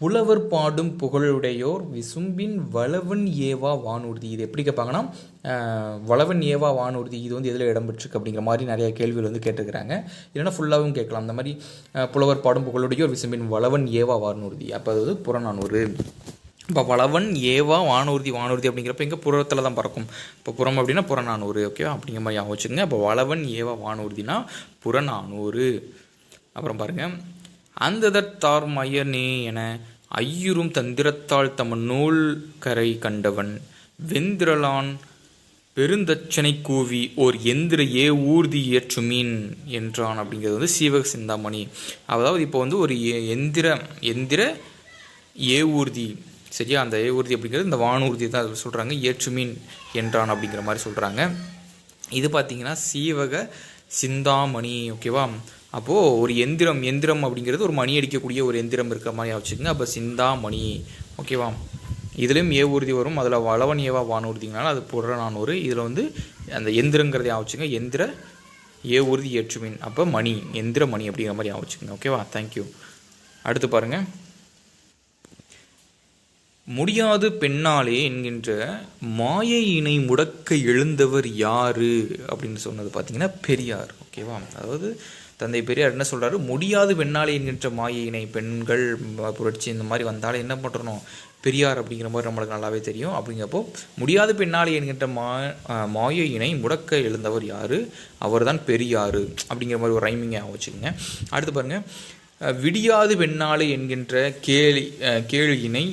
புலவர் பாடும் புகழுடையோர் விசும்பின் வளவன் ஏவா வானூர்தி. இது எப்படி கேட்பாங்கன்னா வளவன் ஏவா வானூர்தி இது வந்து எதில் இடம்பெற்றிருக்கு அப்படிங்கிற மாதிரி நிறைய கேள்விகள் வந்து கேட்டிருக்கிறாங்க. இல்லைன்னா ஃபுல்லாகவும் கேட்கலாம். அந்த மாதிரி புலவர் பாடும் புகழுடையோர் விசும்பின் வளவன் ஏவா வானூர்தி. அப்போ அது வந்து புறநானூறு. இப்போ வளவன் ஏவா வானூர்தி வானூர்தி அப்படிங்கிறப்ப எங்கே புறத்தில் தான் பறக்கும்? இப்போ புறம் அப்படின்னா புறநானூறு ஓகேவா அப்படிங்கிற மாதிரி ஞாபகம் வச்சுக்கோங்க. இப்போ வளவன் ஏவா வானூர்தினா புறநானூறு. அப்புறம் பாருங்க. அந்ததத்தார் மயனே என ஐயுறும் தந்திரத்தால் தம நூல் கரை கண்டவன். வெந்திரலான் பெருந்தச்சனை கூவி ஓர் எந்திர ஏ ஊர்தி ஏற்றுமீன் என்றான் அப்படிங்கிறது வந்து சீவக சிந்தாமணி. அதாவது இப்போ வந்து ஒரு எந்திர எந்திர ஏ ஊர்தி. சரியா? அந்த ஏ ஊர்தி அப்படிங்கிறது இந்த வானூர்தி தான் அது சொல்கிறாங்க ஏற்றுமீன் என்றான் அப்படிங்கிற மாதிரி சொல்கிறாங்க இது பார்த்திங்கன்னா சீவக சிந்தாமணி ஓகேவா? அப்போது ஒரு எந்திரம் எந்திரம் அப்படிங்கிறது ஒரு மணி அடிக்கக்கூடிய ஒரு எந்திரம் இருக்கிற மாதிரி வச்சுக்கோங்க அப்போ சிந்தாமணி ஓகேவா? இதுலேயும் ஏ ஊர்தி வரும். அதில் வளவன் ஏவா வானூர்திங்கனால அது புற நானூறு. இதில் வந்து அந்த எந்திரங்கிறதை வச்சுங்க எந்திர ஏ ஊர்தி ஏற்றுமீன். அப்போ மணி. எந்திர மணி அப்படிங்கிற மாதிரி வச்சுக்கோங்க ஓகேவா? தேங்க்யூ அடுத்து பாருங்கள் முடியாது பெண்ணாலே என்கின்ற மாயையினை முடக்க எழுந்தவர் யாரு அப்படின்னு சொன்னது பார்த்தீங்கன்னா பெரியார். ஓகேவா? அதாவது தந்தை பெரியார் என்ன சொல்கிறாரு முடியாது பெண்ணாலே என்கின்ற மாயினை இணை பெண்கள் புரட்சி இந்த மாதிரி வந்தாலே என்ன பண்ணுறணும் பெரியார் அப்படிங்கிற மாதிரி நம்மளுக்கு நல்லாவே தெரியும். அப்படிங்கிறப்போ முடியாது பெண்ணாலே என்கின்ற மா மாய இணை முடக்க எழுந்தவர் யார்? அவர் தான் பெரியார். அப்படிங்கிற மாதிரி ஒரு ரைமிங்கை வச்சுக்கோங்க. அடுத்து பாருங்க. விடியாது பெண்ணாலே என்கின்ற கேலி கேளியினை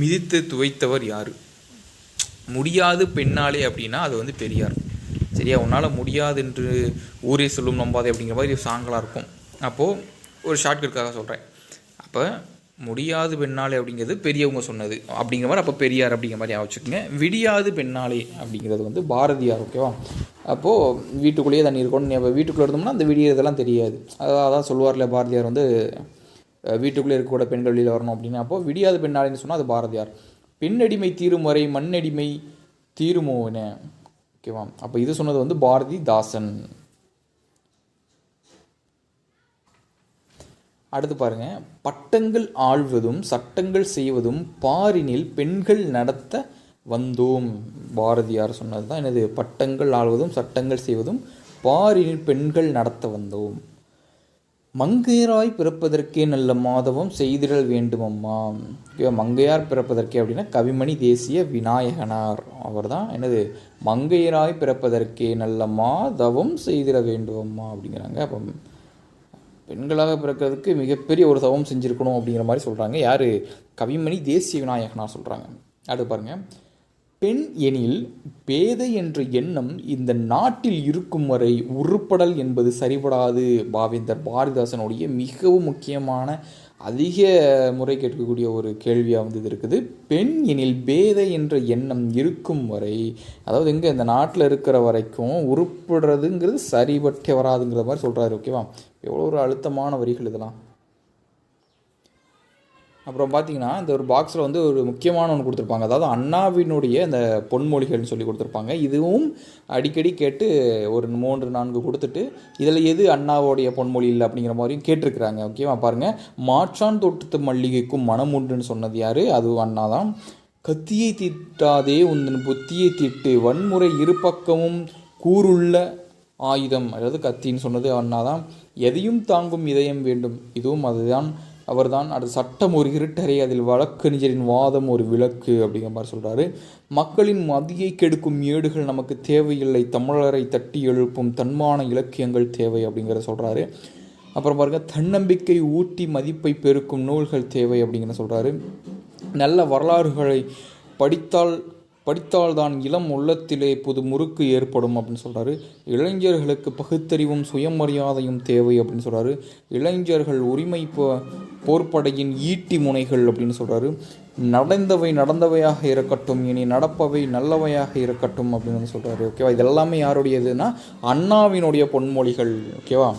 மிதித்து துவைத்தவர் யார்? முடியாது பெண்ணாலே அப்படின்னா அது வந்து பெரியார். சரியா உன்னால் முடியாது என்று ஊரே சொல்லும் நம்பாதே அப்படிங்கிற மாதிரி சாங்கெலாம் இருக்கும். அப்போது ஒரு ஷார்ட்கட்காக சொல்கிறேன் அப்போ முடியாது பெண்ணாலே அப்படிங்கிறது பெரியவங்க சொன்னது. அப்படிங்கிற மாதிரி அப்போ பெரியார் அப்படிங்கிற மாதிரி வச்சுக்கோங்க. விடியாது பெண்ணாலே அப்படிங்கிறது வந்து பாரதியார் ஓகேவா அப்போது வீட்டுக்குள்ளேயே தண்ணி இருக்கணும் நம்ம வீட்டுக்குள்ளே இருந்தோம்னா அந்த விடியறதெல்லாம் தெரியாது. அதான் அதான் சொல்லுவார்ல பாரதியார் வந்து வீட்டுக்குள்ளே இருக்கக்கூட பெண்கள் வெளியில் வரணும் அப்படின்னா. அப்போது விடியாத பெண்ணாலேன்னு சொன்னால் அது பாரதியார். பெண்ணடிமை தீரும் வரை மண்ணடிமை தீருமோன ஓகேவா? அப்போ இது சொன்னது வந்து பாரதி தாசன் அடுத்து பாருங்க. பட்டங்கள் ஆழ்வதும் சட்டங்கள் செய்வதும் பாரினில் பெண்கள் நடத்த வந்தோம். பாரதியார் சொன்னது தான் என்னது? பட்டங்கள் ஆழ்வதும் சட்டங்கள் செய்வதும் பாரினில் பெண்கள் நடத்த வந்தோம். மங்கையராய் பிறப்பதற்கே நல்ல மாதவம் செய்திடல் வேண்டுமம்மா. ஓகேவா மங்கையார் பிறப்பதற்கே அப்படின்னா கவிமணி தேசிய விநாயகனார். அவர்தான் என்னது? மங்கையராய் பிறப்பதற்கே நல்ல மாதவம் செய்திட வேண்டுமம்மா அப்படிங்கிறாங்க. அப்போ பெண்களாக பிறக்கிறதுக்கு மிகப்பெரிய ஒரு தவம் செஞ்சுருக்கணும் அப்படிங்கிற மாதிரி சொல்கிறாங்க யார்? கவிமணி தேசிய விநாயகனார் சொல்கிறாங்க அடுத்து பாருங்க. பெண் எனில் பேதை என்ற எண்ணம் இந்த நாட்டில் இருக்கும் வரை உருப்படல் என்பது சரிபடாது. பாவேந்தர் பாரதிதாசனுடைய மிகவும் முக்கியமான அதிக முறை கேட்கக்கூடிய ஒரு கேள்வியாக வந்து இது இருக்குது. பெண் எனில் பேதை என்ற எண்ணம் இருக்கும் வரை அதாவது எங்கே இந்த நாட்டில் இருக்கிற வரைக்கும் உருப்படுறதுங்கிறது சரிபட்டே வராதுங்கிற மாதிரி சொல்கிறாரு ஓகேவா? எவ்வளோ ஒரு அழுத்தமான வரிகள் இதெல்லாம். அப்புறம் பார்த்தீங்கன்னா இந்த ஒரு பாக்ஸில் வந்து ஒரு முக்கியமான ஒன்று கொடுத்துருப்பாங்க. அதாவது அண்ணாவினுடைய இந்த பொன்மொழிகள்னு சொல்லி கொடுத்துருப்பாங்க. இதுவும் அடிக்கடி கேட்டு ஒரு மூன்று நான்கு கொடுத்துட்டு இதில் எது அண்ணாவோடைய பொன்மொழி இல்லை அப்படிங்கிற மாதிரியும் கேட்டிருக்கிறாங்க. ஓகேவா பாருங்கள் மாற்றான் தோட்டத்து மல்லிகைக்கும் மனம் உண்டுன்னு சொன்னது யார்? அதுவும் அண்ணா தான் கத்தியை தீட்டாதே உந்தன் புத்தியை தீட்டு வன்முறை இரு பக்கமும் கூறுள்ள ஆயுதம். அதாவது கத்தின்னு சொன்னது அண்ணா தான் எதையும் தாங்கும் இதயம் வேண்டும். இதுவும் அதுதான். அவர்தான் அது சட்டம் ஒரு இருட்டறை அதில் வழக்கறிஞரின் வாதம் ஒரு விளக்கு அப்படிங்கிற மாதிரி சொல்கிறாரு மக்களின் மதியை கெடுக்கும் ஏடுகள் நமக்கு தேவையில்லை தமிழரை தட்டி எழுப்பும் தன்மான இலக்கியங்கள் தேவை அப்படிங்கிற சொல்கிறாரு அப்புறம் பாருங்க தன்னம்பிக்கை ஊட்டி மதிப்பை பெருக்கும் நூல்கள் தேவை அப்படிங்கிற சொல்கிறாரு நல்ல வரலாறுகளை படித்தால் படித்தால்தான் இளம் உள்ளத்திலே புது முறுக்கு ஏற்படும் அப்படின்னு சொல்கிறாரு இளைஞர்களுக்கு பகுத்தறிவும் சுயமரியாதையும் தேவை அப்படின்னு சொல்கிறாரு இளைஞர்கள் உரிமை போர்ப்படையின் ஈட்டி முனைகள் அப்படின்னு சொல்கிறாரு நடந்தவை நடந்தவையாக இருக்கட்டும் இனி நடப்பவை நல்லவையாக இருக்கட்டும் அப்படின்னு வந்து சொல்கிறாரு ஓகேவா? இது எல்லாமே யாருடையதுன்னா அண்ணாவினுடைய பொன்மொழிகள். ஓகேவா?